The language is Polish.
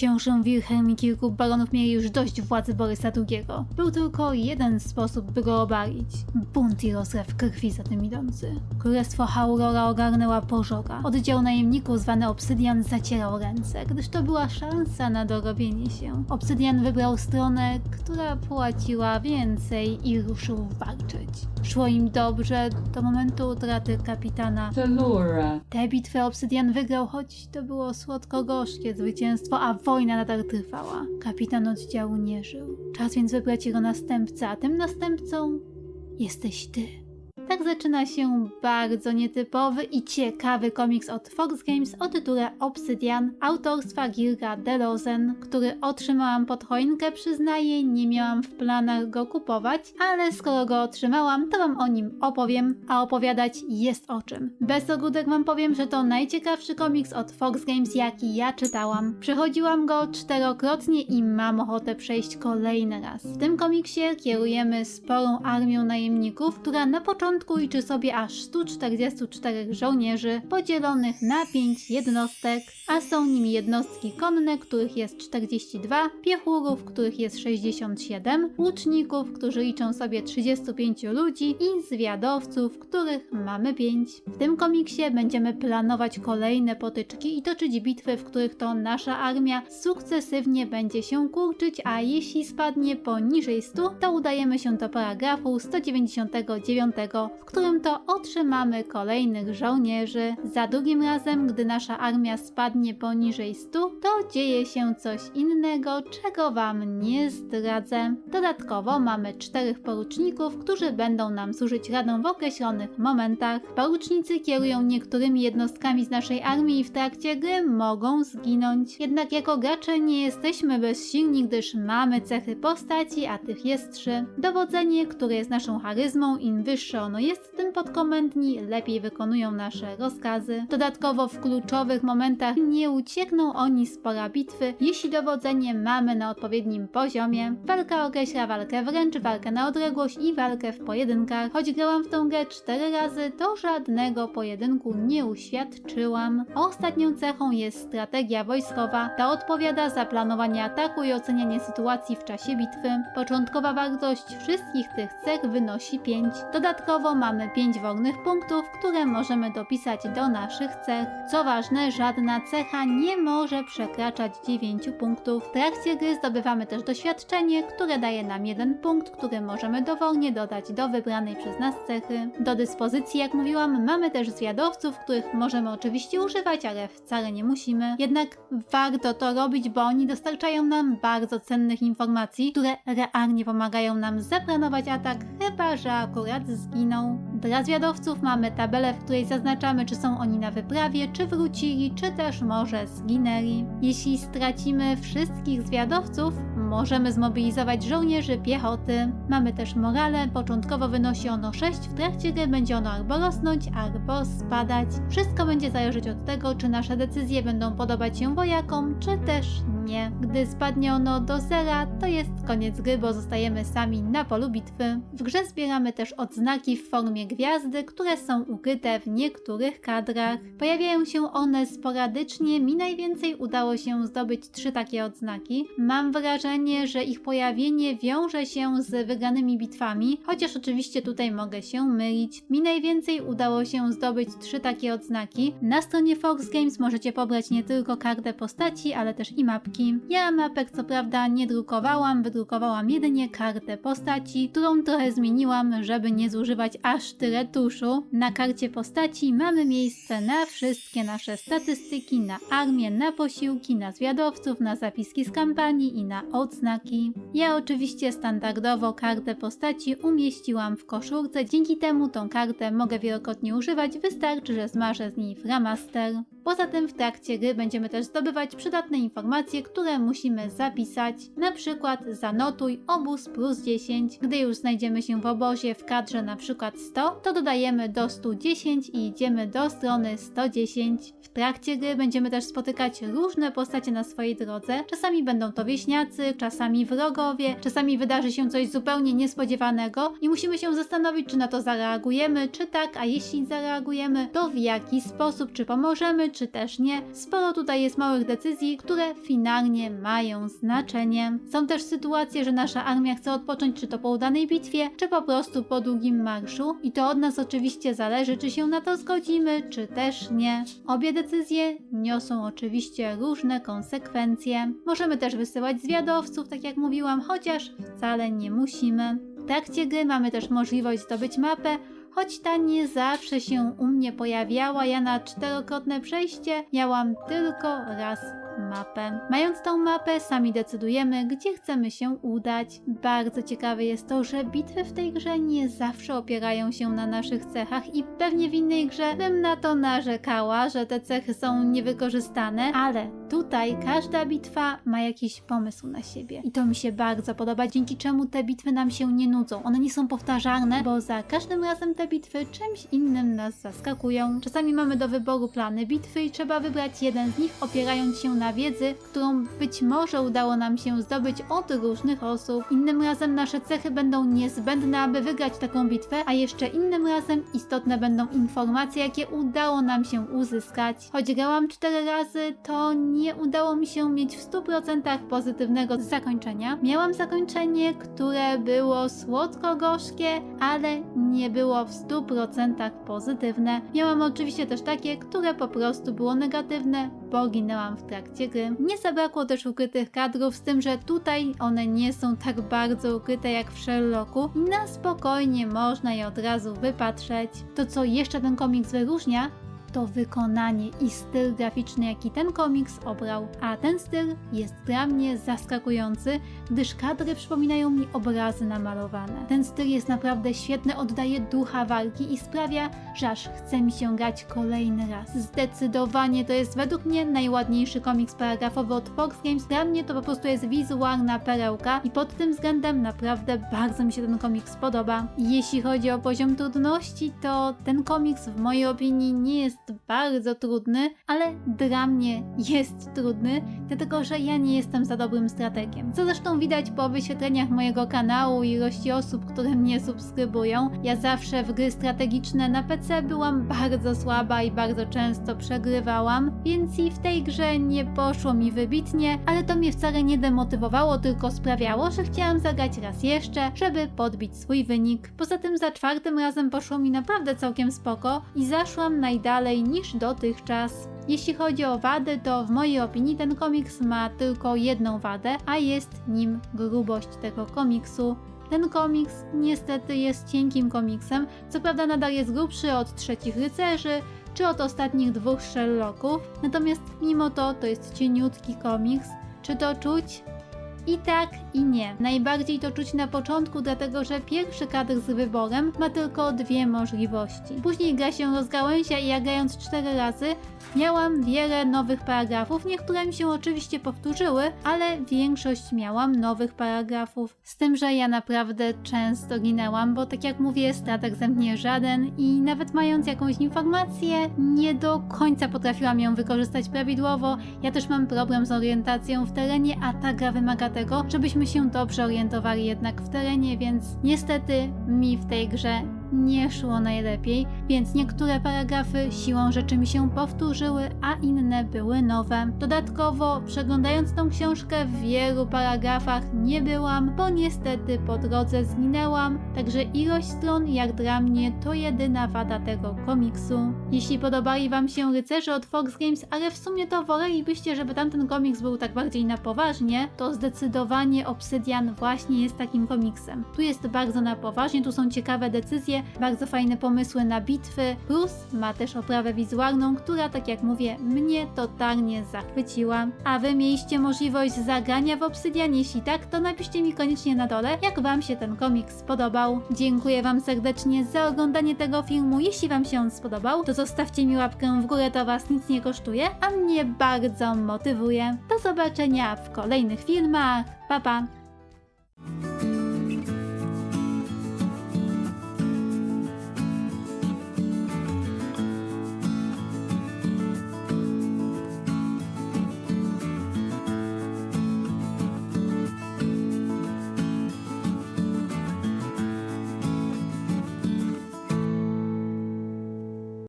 książę Wilhelm i kilku baronów mieli już dość władzy Borysa II. Był tylko jeden sposób, by go obalić. Bunt i rozlew krwi za tym idący. Królestwo Haurora ogarnęła pożoga. Oddział najemników zwany Obsydian zacierał ręce, gdyż to była szansa na dorobienie się. Obsydian wybrał stronę, która płaciła więcej i ruszył walczyć. Szło im dobrze do momentu utraty kapitana Delora, Tę bitwę Obsydian wygrał, choć to było słodko-gorzkie zwycięstwo, a wojna nadal trwała. Kapitan oddziału nie żył. Czas więc wybrać jego następcę, a tym następcą jesteś ty. Tak zaczyna się bardzo nietypowy i ciekawy komiks od Fox Games o tytule Obsydian autorstwa Gilga Delozen, który otrzymałam pod choinkę, przyznaję, nie miałam w planach go kupować, ale skoro go otrzymałam, to wam o nim opowiem, a opowiadać jest o czym. Bez ogródek wam powiem, że to najciekawszy komiks od Fox Games, jaki ja czytałam. Przechodziłam go czterokrotnie i mam ochotę przejść kolejny raz. W tym komiksie kierujemy sporą armią najemników, która na początku liczy sobie aż 144 żołnierzy podzielonych na 5 jednostek, a są nimi jednostki konne, których jest 42, piechurów, których jest 67, łuczników, którzy liczą sobie 35 ludzi i zwiadowców, których mamy 5. W tym komiksie będziemy planować kolejne potyczki i toczyć bitwy, w których to nasza armia sukcesywnie będzie się kurczyć, a jeśli spadnie poniżej 100, to udajemy się do paragrafu 199, w którym to otrzymamy kolejnych żołnierzy. Za drugim razem, gdy nasza armia spadnie poniżej 100, to dzieje się coś innego, czego Wam nie zdradzę. Dodatkowo mamy czterech poruczników, którzy będą nam służyć radą w określonych momentach. Porucznicy kierują niektórymi jednostkami z naszej armii i w trakcie gry mogą zginąć. Jednak jako gracze nie jesteśmy bezsilni, gdyż mamy cechy postaci, a tych jest trzy. Dowodzenie, które jest naszą charyzmą, im wyższe ono jest, tym podkomendni lepiej wykonują nasze rozkazy. Dodatkowo w kluczowych momentach nie uciekną oni z pola bitwy, jeśli dowodzenie mamy na odpowiednim poziomie. Walka określa walkę wręcz, walkę na odległość i walkę w pojedynkach. Choć grałam w tą grę cztery razy, to żadnego pojedynku nie uświadczyłam. Ostatnią cechą jest strategia wojskowa. Ta odpowiada za planowanie ataku i ocenianie sytuacji w czasie bitwy. Początkowa wartość wszystkich tych cech wynosi 5. Dodatkowo mamy 5 wolnych punktów, które możemy dopisać do naszych cech. Co ważne, żadna cecha nie może przekraczać 9 punktów. W trakcie gry zdobywamy też doświadczenie, które daje nam jeden punkt, który możemy dowolnie dodać do wybranej przez nas cechy. Do dyspozycji, jak mówiłam, mamy też zwiadowców, których możemy oczywiście używać, ale wcale nie musimy. Jednak warto to robić, bo oni dostarczają nam bardzo cennych informacji, które realnie pomagają nam zaplanować atak, chyba że akurat Dla zwiadowców mamy tabelę, w której zaznaczamy, czy są oni na wyprawie, czy wrócili, czy też może zginęli. Jeśli stracimy wszystkich zwiadowców, możemy zmobilizować żołnierzy piechoty. Mamy też morale, początkowo wynosi ono 6, w trakcie gry będzie ono albo rosnąć, albo spadać. Wszystko będzie zależeć od tego, czy nasze decyzje będą podobać się wojakom, czy też nie. Gdy spadnie ono do zera, to jest koniec gry, bo zostajemy sami na polu bitwy. W grze zbieramy też odznaki w formie gwiazdy, które są ukryte w niektórych kadrach. Pojawiają się one sporadycznie, mi najwięcej udało się zdobyć trzy takie odznaki. Mam wrażenie, że ich pojawienie wiąże się z wygranymi bitwami, chociaż oczywiście tutaj mogę się mylić. Mi najwięcej udało się zdobyć trzy takie odznaki. Na stronie Fox Games możecie pobrać nie tylko kartę postaci, ale też i mapki. Ja mapek co prawda nie drukowałam, wydrukowałam jedynie kartę postaci, którą trochę zmieniłam, żeby nie zużywać aż tyle tuszu. Na karcie postaci mamy miejsce na wszystkie nasze statystyki, na armię, na posiłki, na zwiadowców, na zapiski z kampanii i na odznaki. Ja oczywiście standardowo kartę postaci umieściłam w koszulce, dzięki temu tą kartę mogę wielokrotnie używać, wystarczy, że zmarzę z niej Framaster. Poza tym w trakcie gry będziemy też zdobywać przydatne informacje, które musimy zapisać. Na przykład zanotuj obóz plus 10. Gdy już znajdziemy się w obozie w kadrze na przykład 100, to dodajemy do 110 i idziemy do strony 110. W trakcie gry będziemy też spotykać różne postacie na swojej drodze. Czasami będą to wieśniacy, czasami wrogowie, czasami wydarzy się coś zupełnie niespodziewanego i musimy się zastanowić, czy na to zareagujemy, czy tak, a jeśli zareagujemy, to w jaki sposób, czy pomożemy, czy też nie. Sporo tutaj jest małych decyzji, które finalnie mają znaczenie. Są też sytuacje, że nasza armia chce odpocząć czy to po udanej bitwie, czy po prostu po długim marszu i to od nas oczywiście zależy, czy się na to zgodzimy, czy też nie. Obie decyzje niosą oczywiście różne konsekwencje. Możemy też wysyłać zwiadowców, tak jak mówiłam, chociaż wcale nie musimy. W trakcie gry mamy też możliwość zdobyć mapę, choć ta nie zawsze się u mnie pojawiała. Ja na czterokrotne przejście miałam tylko raz mapę. Mając tą mapę, sami decydujemy, gdzie chcemy się udać. Bardzo ciekawe jest to, że bitwy w tej grze nie zawsze opierają się na naszych cechach i pewnie w innej grze bym na to narzekała, że te cechy są niewykorzystane, ale tutaj każda bitwa ma jakiś pomysł na siebie. I to mi się bardzo podoba, dzięki czemu te bitwy nam się nie nudzą. One nie są powtarzalne, bo za każdym razem te bitwy czymś innym nas zaskakują. Czasami mamy do wyboru plany bitwy i trzeba wybrać jeden z nich, opierając się na wiedzy, którą być może udało nam się zdobyć od różnych osób. Innym razem nasze cechy będą niezbędne, aby wygrać taką bitwę, a jeszcze innym razem istotne będą informacje, jakie udało nam się uzyskać. Choć grałam cztery razy, to nie udało mi się mieć w 100% pozytywnego zakończenia. Miałam zakończenie, które było słodko-gorzkie, ale nie było w 100% pozytywne. Miałam oczywiście też takie, które po prostu było negatywne, bo ginęłam w trakcie gry. Nie zabrakło też ukrytych kadrów, z tym, że tutaj one nie są tak bardzo ukryte jak w Sherlocku i na spokojnie można je od razu wypatrzeć. To co jeszcze ten komiks wyróżnia, to wykonanie i styl graficzny, jaki ten komiks obrał. A ten styl jest dla mnie zaskakujący, gdyż kadry przypominają mi obrazy namalowane. Ten styl jest naprawdę świetny, oddaje ducha walki i sprawia, że aż chce mi się grać kolejny raz. Zdecydowanie to jest według mnie najładniejszy komiks paragrafowy od Fox Games. Dla mnie to po prostu jest wizualna perełka i pod tym względem naprawdę bardzo mi się ten komiks podoba. Jeśli chodzi o poziom trudności, to ten komiks w mojej opinii nie jest bardzo trudny, ale dla mnie jest trudny, dlatego że ja nie jestem za dobrym strategiem. Co zresztą widać po wyświetleniach mojego kanału i ilości osób, które mnie subskrybują. Ja zawsze w gry strategiczne na PC byłam bardzo słaba i bardzo często przegrywałam, więc i w tej grze nie poszło mi wybitnie, ale to mnie wcale nie demotywowało, tylko sprawiało, że chciałam zagrać raz jeszcze, żeby podbić swój wynik. Poza tym za czwartym razem poszło mi naprawdę całkiem spoko i zaszłam najdalej niż dotychczas. Jeśli chodzi o wady, to w mojej opinii ten komiks ma tylko jedną wadę, a jest nim grubość tego komiksu. Ten komiks niestety jest cienkim komiksem, co prawda nadal jest grubszy od trzecich rycerzy, czy od ostatnich dwóch Sherlocków, natomiast mimo to to jest cieniutki komiks. Czy to czuć? I tak, i nie. Najbardziej to czuć na początku, dlatego że pierwszy kadr z wyborem ma tylko dwie możliwości. Później gra się rozgałęzia i ja grając cztery razy miałam wiele nowych paragrafów. Niektóre mi się oczywiście powtórzyły, ale większość miałam nowych paragrafów. Z tym, że ja naprawdę często ginęłam, bo tak jak mówię, stratek ze mnie żaden i nawet mając jakąś informację, nie do końca potrafiłam ją wykorzystać prawidłowo. Ja też mam problem z orientacją w terenie, a ta gra wymaga tego, żebyśmy się dobrze orientowali jednak w terenie, więc niestety mi w tej grze nie szło najlepiej, więc niektóre paragrafy siłą rzeczy mi się powtórzyły, a inne były nowe. Dodatkowo, przeglądając tą książkę w wielu paragrafach nie byłam, bo niestety po drodze zginęłam, także ilość stron jak dla mnie to jedyna wada tego komiksu. Jeśli podobali Wam się rycerze od Fox Games, ale w sumie to wolelibyście, żeby tamten komiks był tak bardziej na poważnie, to zdecydowanie Obsydian właśnie jest takim komiksem. Tu jest bardzo na poważnie, tu są ciekawe decyzje, bardzo fajne pomysły na bitwy, plus ma też oprawę wizualną, która, tak jak mówię, mnie totalnie zachwyciła. A wy mieliście możliwość zagrania w Obsydian? Jeśli tak, to napiszcie mi koniecznie na dole, jak wam się ten komiks spodobał. Dziękuję wam serdecznie za oglądanie tego filmu. Jeśli wam się on spodobał, to zostawcie mi łapkę w górę, to was nic nie kosztuje, a mnie bardzo motywuje. Do zobaczenia w kolejnych filmach. Pa pa!